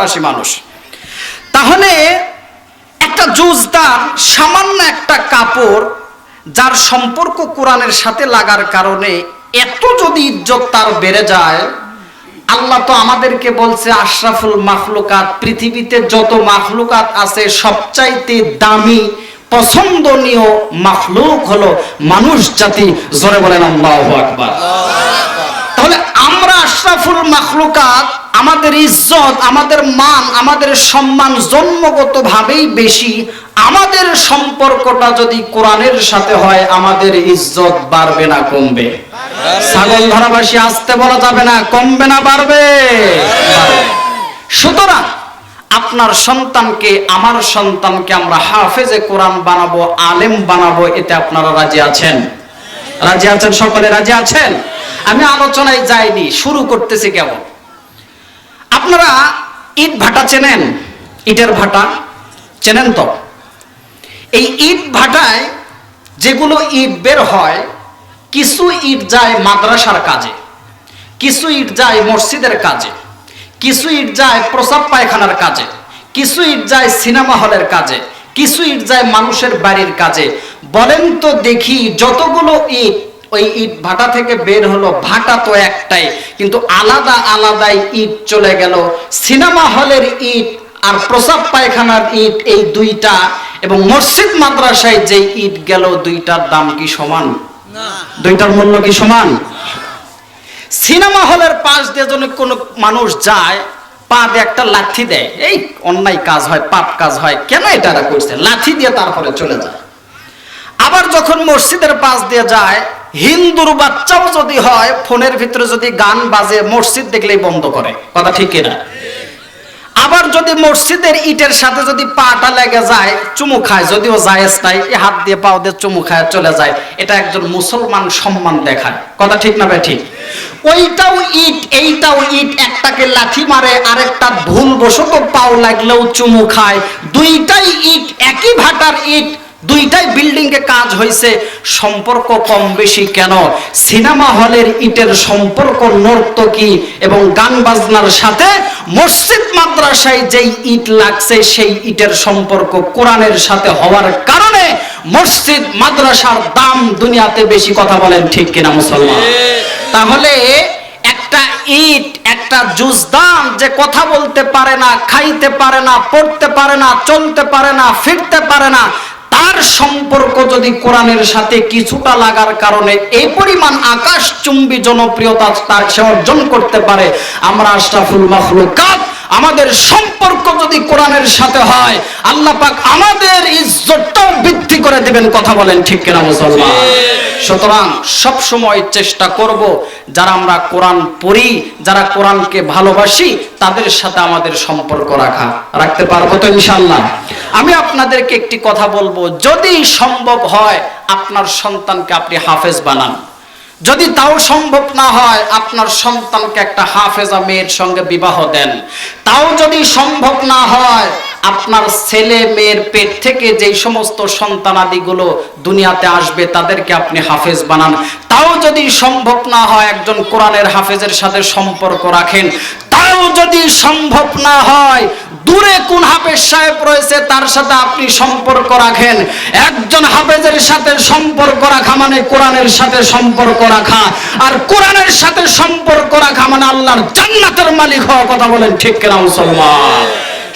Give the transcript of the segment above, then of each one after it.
পাশি মানুষ। তাহলে একটা জুজদার সামান্য একটা কাপড় যার সম্পর্ক কোরআনের সাথে লাগার কারণে এত যদি ইজ্জত তার বেড়ে যায়, আল্লাহ তো আমাদেরকে বলছে, আশরাফুল পৃথিবীতে যত আছে, সবচাইতে দামি, পছন্দনীয় মাখলুক হলো মানুষ জাতি। জোরে বলেন আল্লাহু আকবার। তাহলে আমরা আশরাফুল মাখলুকাত আমাদের ইজ্জত, আমাদের মান, আমাদের সম্মান জন্মগত ভাবেই বেশি। আমাদের সম্পর্কটা যদি কোরআনের সাথে হয়, আমাদের ইজ্জত বাড়বে না, কমবে। ছাগল ধরাবাসী আসতে বলা যাবে না, কমবে না, বাড়বে। সুতরাং আপনার সন্তানকে, আমার সন্তানকে আমরা হাফেজে কোরআন বানাবো, আলেম বানাবো, এতে আপনারা রাজি আছেন? রাজি আছেন সকলে? রাজি আছেন? আমি আলোচনায় যাইনি, শুরু করতেছি কেমন? আপনারা ইট ভাটা চেনেন? ইটের ভাটা? চেনেন তো? এই ইট ভাটায় যেগুলো ইট বের হয়, কিছু ইট যায় মাদ্রাসার কাজে, কিছু ইট যায় মসজিদের কাজে, কিছু ইট যায় প্রসাব পায়খানার কাজে, কিছু ইট যায় সিনেমা হলের কাজে, কিছু ইট যায় মানুষের বাড়ির কাজে। বলেন তো দেখি যতগুলো ইট ওই ইট ভাটা থেকে বের হলো ভাটা তো একটাই কিন্তু আলাদা আলাদাই ইট চলে গেল। সিনেমা হলের ইট আর প্রসাব পায়খানার ইট এই দুইটা এবং মসজিদ মাদ্রাসায় যে ইট গেল দুইটার দাম কি সমান? দুইটার মূল্য কি সমান? সিনেমা হলের পাশ দিয়ে যদি কোনো মানুষ যায় পা দিয়ে একটা লাঠি দেয় এই অন্যায় কাজ হয় পাপ কাজ হয় কেন এটা করছে? লাঠি দিয়ে তারপরে চলে যায়। আবার যখন মসজিদের পাশ দিয়ে যায় হিন্দুর বাচ্চাও যদি হয়, ফোনের ভিতরে যদি গান বাজে, মসজিদ দেখলেই বন্ধ করে। কথা ঠিক কিনা? আবার যদি মসজিদের ইটের সাথে যদি পাটা লেগে যায়, চুমু খায়, যদিও জায়েজ এ হাত দিয়ে পাও দিয়ে চুমু খায়, চলে যায়। এটা একজন মুসলমান সম্মান দেখায়। কথা ঠিক না ভাই ঠিক ওইটাও ইট, এইটাও ইট, একটাকে লাঠি মারে, আরেকটা ভুল বশত পাও লাগলেও চুমু খায়। দুইটাই ইট, একই ভাটার ইট দুইটাই বিল্ডিং এ কাজ হয়েছে সম্পর্ক কম বেশি কেন? সিনেমা হলের ইটের সম্পর্ক নর্তকী এবং গান বাজনার সাথে মসজিদ মাদ্রাসায় যেই ইট লাগছে, সেই ইটের সম্পর্ক কোরআনের সাথে হওয়ার কারণে মসজিদ মাদ্রাসার দাম দুনিয়াতে বেশি কথা বলেন ঠিক কিনা মুসলমান? তাহলে একটা ইট, একটা জুজদান যে কথা বলতে পারে না, খাইতে পারে না, পড়তে পারে না, চলতে পারে না, ফিরতে পারে না সম্পর্ক যদি কোরআনের সাথে কিছুটা লাগার কারণে এই পরিমাণ আকাশ চুম্বী জনপ্রিয়তা তার সে অর্জন করতে পারে, আমরা আশরাফুল মাখলুকাত আমাদের সম্পর্ক যদি কোরআনের সাথে হয়, আল্লাহ পাক আমাদের ইজ্জতটাও বৃদ্ধি করে দিবেন, কথা বলেন ঠিক কিনা মুসলমান? সুতরাং সব সময় চেষ্টা করব, যারা আমরা কোরআন পড়ি, যারা কোরআনকে ভালোবাসি, তাদের সাথে আমাদের সম্পর্ক রাখা, রাখতে পারব তো ইনশাল্লাহ আমি আপনাদেরকে একটি কথা বলব, যদি সম্ভব হয়, আপনার সন্তানকে আপনি হাফেজ বানান। যদি তাও সম্ভব না হয়, আপনার সন্তানকে একটা হাফেজা মেয়ের সঙ্গে বিবাহ দেন। তাও যদি সম্ভব না হয়, আপনার ছেলে মেয়ের পেট থেকে যেই সমস্ত সন্তানাদিগুলো দুনিয়াতে আসবে, তাদেরকে আপনি হাফেজ বানান। তাও যদি সম্ভব না হয়, একজন কোরআনের হাফেজের সাথে সম্পর্ক রাখেন তাও যদি সম্ভব না হয়, দূরে কোন হাফেজ সাহেব রয়েছে, তার সাথে আপনি সম্পর্ক রাখেন। একজন হাফেজের সাথে সম্পর্ক রাখা মানে কোরআনের সাথে সম্পর্ক রাখা। আর কোরআনের সাথে সম্পর্ক রাখা মানে আল্লাহর জান্নাতের মালিক হওয়া কথা বলেন ঠিক মুসলমান?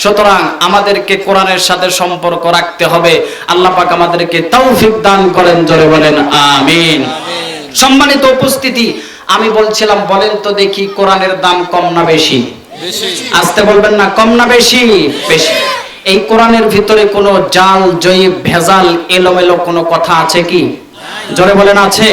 সুতরাং আমাদেরকে কোরআনের সাথে সম্পর্ক রাখতে হবে। আল্লাহ পাক আমাদেরকে তৌফিক দান করেন, জোরে বলেন, আমিন। সম্মানিত উপস্থিতি আমি বলছিলাম বলেন তো দেখি কোরআনের দাম কম না বেশি? আসতে বলবেন না কম না বেশি? বেশি। এই কোরআনের ভিতরে কোনো জাল জয়ীব ভেজাল এলোমেলো কোনো কথা আছে কি? জোরে বলেন আছে?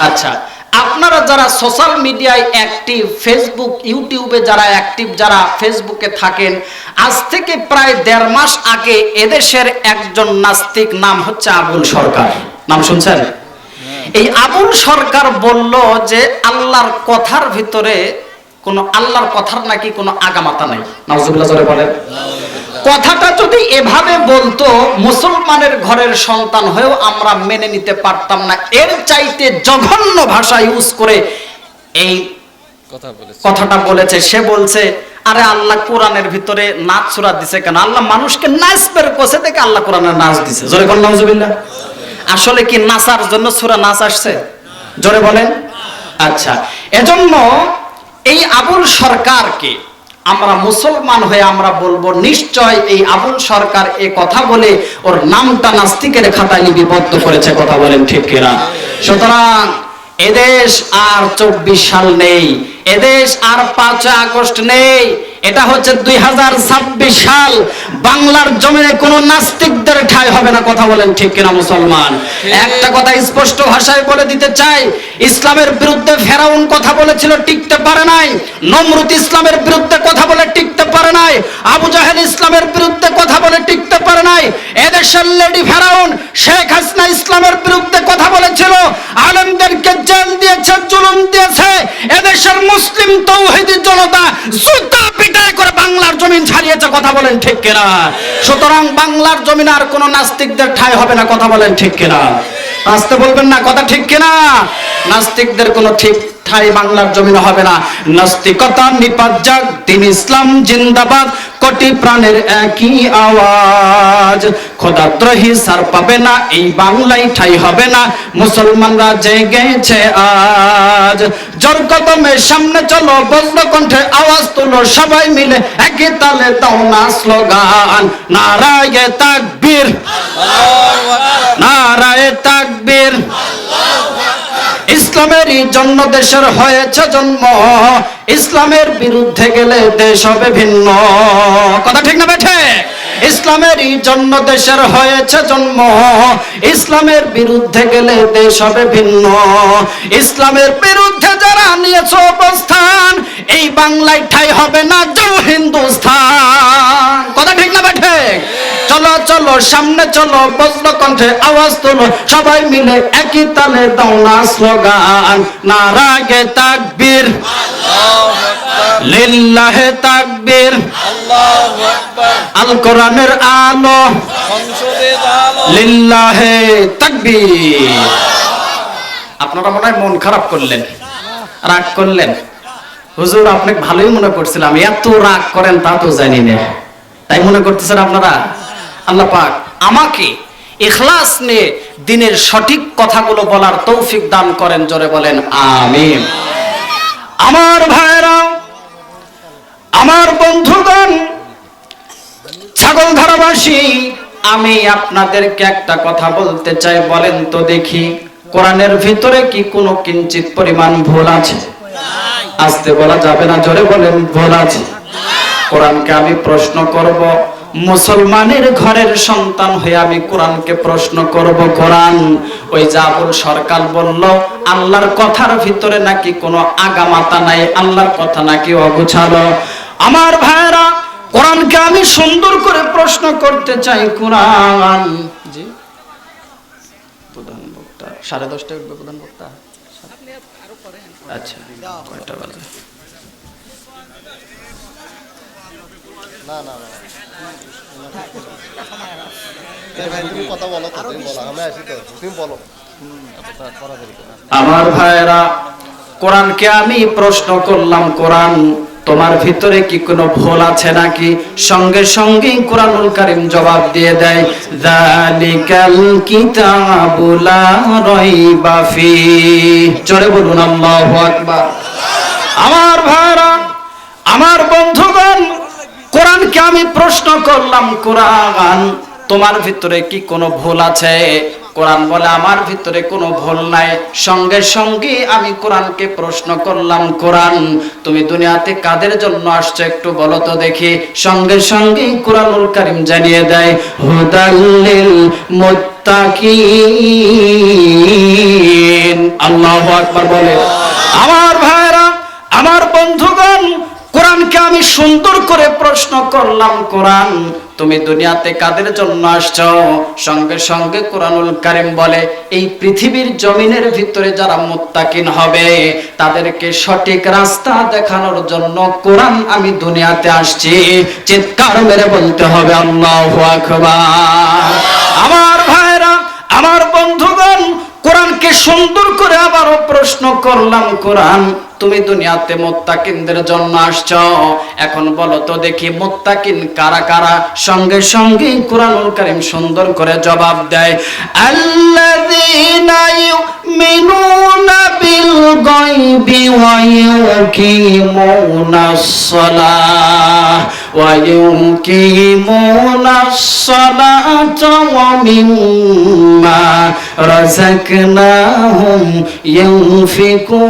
আচ্ছা। আপনারা যারা সোশ্যাল মিডিয়ায় অ্যাক্টিভ ফেসবুক ইউটিউবে যারা অ্যাক্টিভ যারা ফেসবুকে থাকেন আজ থেকে প্রায় দেড় মাস আগে এদেশের একজন নাস্তিক নাম হচ্ছে আবুল সরকার। নাম শুনছেন? এই আবুল সরকার বলল যে আল্লাহর কথার ভিতরে কোনো আল্লাহর কথার নাকি কোনো আগামাতা নাই। নাউজুবিল্লাহ জোরে বলেন। কথাটা যদি এভাবে বলতো মুসলমানের ঘরের সন্তান হয়েও আমরা মেনে নিতে পারতাম না। এর চাইতে জঘন্য ভাষা ইউজ করে এই কথাটা বলেছে। সে বলছে আরে আল্লাহ কোরআনের ভিতরে নাচ সুরা দিছে কেন? আল্লাহ মানুষকে নাচ বের করছে দেখে আল্লাহ কোরআনের নাচ দিছে। জোরে বল নাউজুবিল্লাহ। আসলে কি নাচার জন্য সুরা নাচ আসছে? জোরে বলেন। আচ্ছা এজন্য এই আবুল সরকারকে আমরা মুসলমান হয়ে আমরা বলব, নিশ্চয় এই আবুল সরকার এ কথা বলে ওর নামটা নাস্তিকের খাতায় লিপিবদ্ধ করেছে, কথা বলেন ঠিক কিনা? সুতরাং এদেশ আর চব্বিশ সাল নেই, এদেশ আর পাঁচ আগস্ট নেই এটা হচ্ছে দুই হাজার ছাব্বিশ সাল। বাংলার জমিনে কোন নাস্তিকদের ঠাই হবে না কথা বলেন ঠিক কিনা মুসলমান? একটা কথা স্পষ্ট ভাষায় বলে দিতে চাই ইসলামের বিরুদ্ধে ফেরাউন কথা বলেছিল টিকতে পারে নাই। নমরুদ ইসলামের বিরুদ্ধে কথা বলে টিকতে পারে নাই। আবু জাহেল ইসলামের বিরুদ্ধে কথা বলে টিকতে পারে নাই। এদেশের লেডি ফেরাউন শেখ হাসিনা ইসলামের বিরুদ্ধে কথা বলেছিল আলেমদেরকে জেল দিয়েছে জুলুম দিয়েছে। এদেশের মুসলিম তৌহিদি জনতা জুতা পিটাই করে বাংলার জমিন ছাড়িয়েছে, কথা বলেন ঠিক কিনা? সুতরাং বাংলার জমিন আর কোন নাস্তিকদের ঠাই হবে না, কথা বলেন ঠিক কিনা? আসতে বলবেন না, কথা ঠিক কিনা? নাস্তিকদের কোনো ঠিক ঠাই বাংলার জমিন হবে না। নাস্তিকতা নিপাত যাক দিন ইসলাম জিন্দাবাদ, কোটি প্রাণের একই আওয়াজ। খোদাদ্রোহী সার পাবে না, এই বাংলায় ঠাই হবে না, মুসলমানরা জেগেছে আজ। জোর কদমে সামনে চলো, বজ্র কণ্ঠে আওয়াজ তুলো, সবাই মিলে একই তালে দাও না স্লোগান। নারায়ে তাকবীর। নারায়ে তাকবীর। ইসলামেরই জন্য দেশের হয়েছে জন্ম। ইসলামের বিরুদ্ধে গেলে দেশ হবে ভিন্ন। কথা ঠিক না বেঠে ইসলামেরই জন্য দেশের হয়েছে জন্ম। ইসলামের বিরুদ্ধে গেলে দেশ হবে ভিন্ন। ইসলামের বিরুদ্ধে যারা নিয়েছে অবস্থান, এই বাংলায় ঠাই হবে না যাও হিন্দুস্থান। কথা ঠিক না বেঠে চলো চলো, সামনে চলো, বজ্র কণ্ঠে আওয়াজ তোলো। সবাই মিলে একই তালে দাও না স্লোগান। নারাগে তাকবীর। লিল্লাহে তাকবীর। আল কোরআনের আলো। লিল্লাহে তাকবীর। আপনারা মনে হয় মন খারাপ করলেন, রাগ করলেন। হুজুর, আপনি ভালোই মনে করছিলাম। এত রাগ করেন তা তো জানি না। তাই মনে করতেছেন আপনারা? আল্লাহ পাক আমাকে ইখলাস নিয়ে দিনের সঠিক কথাগুলো বলার তৌফিক দান করেন, জোরে বলেন, আমিন। আমার ভাইরা আমার বন্ধুগণ ছাগল ধারাবাসী আমি আপনাদেরকে একটা কথা বলতে চাই, বলেন তো দেখি, কোরআনের ভিতরে কি কোনো কিঞ্চিত পরিমাণ ভুল আছে? আসতে বলা যাবে না, জোরে বলেন, ভুল আছে। কোরআনকে আমি প্রশ্ন করব মুসলমানের ঘরের সন্তান হয়ে আমি কোরআনকে প্রশ্ন করব, কোরআন। ওই জাবুল সরকার বলল, আল্লাহর কথার ভিতরে নাকি কোনো আগামাতা নাই, আল্লাহর কথা নাকি অগুছালো? আমার ভাইরা কোরআনকে আমি সুন্দর করে প্রশ্ন করতে চাই, কোরআন। জি। প্রধান বক্তা, সাড়ে দশটায় উঠবে প্রধান বক্তা? আচ্ছা কয়টা বাজে? না না না। আমার ভাইরা কোরআনকে আমি প্রশ্ন করলাম, কোরআন তোমার ভিতরে কি কোনো ভুল আছে নাকি? সঙ্গে সঙ্গে কোরআনুল কারীম জবাব দিয়ে দেয়, যালিকাল কিতাবু লা ফি। জোরে বলুন, আল্লাহু আকবার। আমার ভাইরা আমার বন্ধুগণ কোরআনকে আমি প্রশ্ন করলাম, কোরআন, তোমার ভিতরে কি কোনো ভুল আছে? কোরআন বলে, আমার ভিতরে কোনো ভুল নাই। সঙ্গে সঙ্গে আমি কোরআনকে প্রশ্ন করলাম, কোরআন, তুমি দুনিয়াতে কাদের জন্য আসছো একটু বলো তো দেখি? সঙ্গে সঙ্গে কোরআনুল কারীম জানিয়ে দেয় হুদাল্লিল মুত্তাকিন। আল্লাহু আকবার বলে। আমার ভাইরা আমার বন্ধুগণ কোরআনকে আমি সুন্দর করে প্রশ্ন করলাম, কোরআন, তুমি দুনিয়াতে কাদের জন্য আসছো? সঙ্গে সঙ্গে কোরআনুল কারিম বলে, এই পৃথিবীর জমিনের ভিতরে যারা মুত্তাকিন হবে, তাদেরকে সঠিক রাস্তা দেখানোর জন্য কোরআন আমি দুনিয়াতে আসছি। চিৎকার মেরে বলতে হবে, আল্লাহু আকবার। আমার ভাইরা আমার বন্ধুগণ কোরআনকে সুন্দর করে আবারও প্রশ্ন করলাম, কোরআন, তুমি দুনিয়াতে মোত্তাকিনদের জন্য আসছো। এখন বলো তো দেখি মোত্তাকিন কারা কারা? সঙ্গে সঙ্গে কোরআনুল কারীম সুন্দর করে জবাব দেয়, আল্লাযীনা ইউমিনুনা বিল গায়বি ওয়া ইউকিমুনাস সালাহ। ওয়া الصلاة ومما رزقناهم ينفقون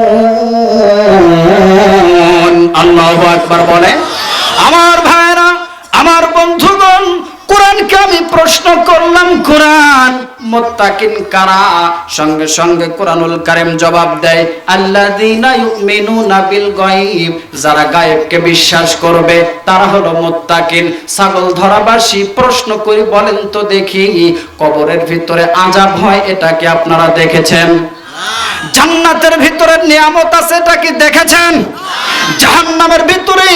الله أكبر আল্লাহু আকবার বলে আমার ভাইরা আমার বন্ধুগণ কোরআনকে আমি প্রশ্ন করলাম কোরআন মুত্তাকিন কারা? সঙ্গে সঙ্গে কোরআনুল কারীম জবাব দেয়, আল্লাযীনা ইউমিনুনা বিল গায়ব। যারা গায়েবকে বিশ্বাস করবে, তারা হলো মুত্তাকিন। ছাগল ধরাবাসী, প্রশ্ন করে বলেন তো দেখি, কবরের ভিতরে আযাব হয়, এটা কি আপনারা দেখেছেন? জান্নাতের ভিতরে নিয়ামত আছে, এটা কি দেখেছেন? জাহান্নামের ভিতরে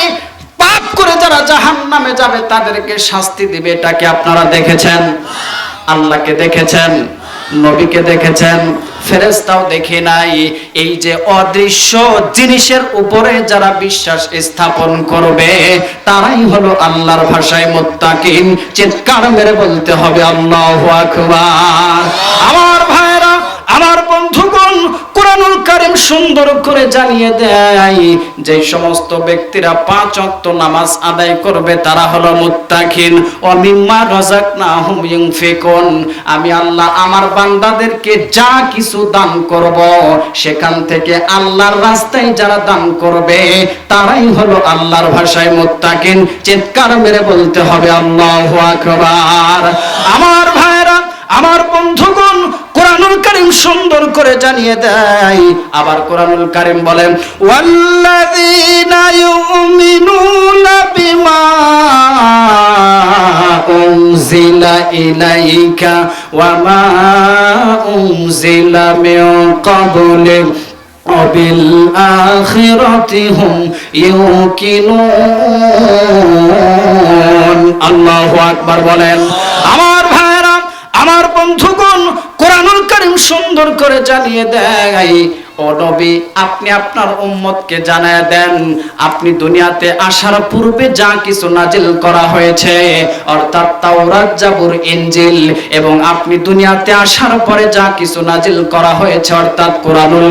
পাপ করে যারা জাহান্নামে যাবে, তাদেরকে শাস্তি দিবে, এটা কি আপনারা দেখেছেন? আল্লাহকে দেখেছেন, নবীকে দেখেছেন ফেরেস্তাও দেখে নাই। এই যে অদৃশ্য জিনিসের উপরে যারা বিশ্বাস স্থাপন করবে, তারাই হলো আল্লাহর ভাষায় মোত্তাকিম চিৎকার মেরে বলতে হবে, আল্লাহ আকবার। আমার কারীম সুন্দর করে জানিয়ে দেয়, যে সমস্ত ব্যক্তিরা পাঁচ ওয়াক্ত নামাজ আদায় করবে, তারা হলো মুত্তাকিন। ও মিম্মা রাযাকনাহুম ইউনফিকুন। আমি আল্লাহ আমার বান্দাদেরকে যা কিছু দান করব, সেখান থেকে আল্লাহর রাস্তায় যারা দান করবে, তারাই হলো আল্লাহর ভাষায় মুত্তাকিন। চিৎকার মেরে বলতে হবে, আল্লাহু আকবার। আমার ভাইরা আমার বন্ধুগণ কোরআনুল কারীম সুন্দর করে জানিয়ে দেয় আবার কোরআনুল কারীম বলেন ওয়াল্লাযীনা ইউমিনুনা বিমা উনজিলা ইলাইকা ওয়া মা উনজিলা মিন ক্বাবলিক وبالآخرة هم يوقنون আল্লাহু আকবার বলেন আমার ভাইরা আমার বন্ধুগণ কোরআনুল কারীম সুন্দর করে জানিয়ে দেয়, ও নবী, আপনি আপনার উম্মতকে জানায় দেন, আপনি দুনিয়াতে আসার পূর্বে যা কিছু নাজিল করা হয়েছে, অর্থাৎ তাওরাত, জাবুর, ইনজিল, এবং আপনি দুনিয়াতে আসার পরে যা কিছু নাজিল করা হয়েছে, অর্থাৎ কোরআনুল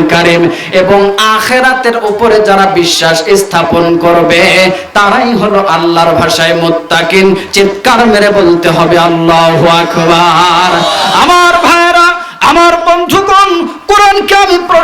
এবং আখেরাতের উপরে যারা বিশ্বাস স্থাপন করবে, তারাই হলো আল্লাহর ভাষায় মুত্তাকিন, চিৎকার মেরে বলতে হবে, আল্লাহু আকবার। আমার আমার বন্ধুগণ কোরআনকে আমি প্রশ্ন